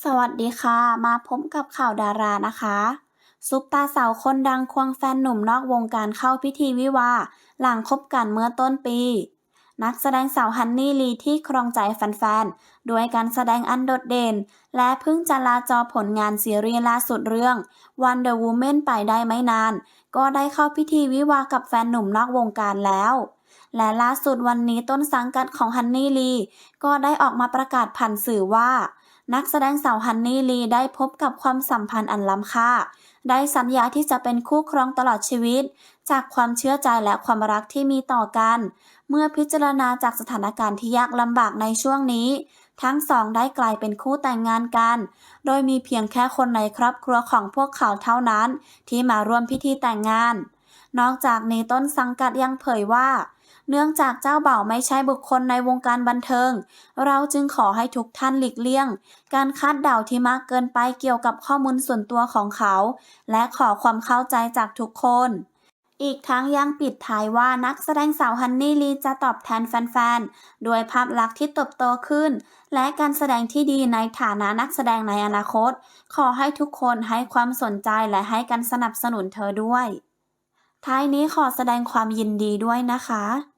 สวัสดีค่ะ มาพบกับข่าวดารานะคะ ซุปตาสาวคนดังควงแฟนหนุ่มนอกวงการเข้าพิธีวิวา หลังคบกันเมื่อต้นปี นักแสดงสาวฮันนี่ลีที่ครองใจแฟนๆ ด้วยการแสดงอันโดดเด่น และเพิ่งจะลาจอผลงานซีรีส์ล่าสุดเรื่อง Wonder Woman ไปได้ไม่นาน ก็ได้เข้าพิธีวิวากับแฟนหนุ่มนอกวงการแล้วและล่าสุดวันนี้ต้นสังกัดของฮันนี่ลี ก็ได้ออกมาประกาศผ่านสื่อว่า นักแสดงสาวฮันนี่ลีได้พบกับความสัมพันธ์อันล้ำค่า ได้สัญญาที่จะเป็นคู่ครองตลอดชีวิต จากความเชื่อใจและความรักที่มีต่อกัน เมื่อพิจารณาจากสถานการณ์ที่ยากลำบากในช่วงนี้ ทั้งสองได้กลายเป็นคู่แต่งงานกัน โดยมีเพียงแค่คนในครอบครัวของพวกเขาเท่านั้น ที่มาร่วมพิธีแต่งงาน นอกจากนี้ต้นสังกัดยังเผยว่า เนื่องจากเจ้าบ่าวไม่ใช่บุคคลในวงการบันเทิง เราจึงขอให้ทุกท่านหลีกเลี่ยง การคาดเดาที่มากเกินไปเกี่ยวกับข้อมูลส่วนตัวของเขา และขอความเข้าใจจากทุกคน อีกทั้งยังปิดท้ายว่านักแสดงสาวฮันนี่ลีจะตอบแทนแฟนๆด้วยภาพลักษณ์ที่เติบโตขึ้น และการแสดงที่ดีในฐานะนักแสดงในอนาคต ขอให้ทุกคนให้ความสนใจและให้การสนับสนุนเธอด้วยท้ายนี้ขอแสดงความยินดีด้วยนะคะ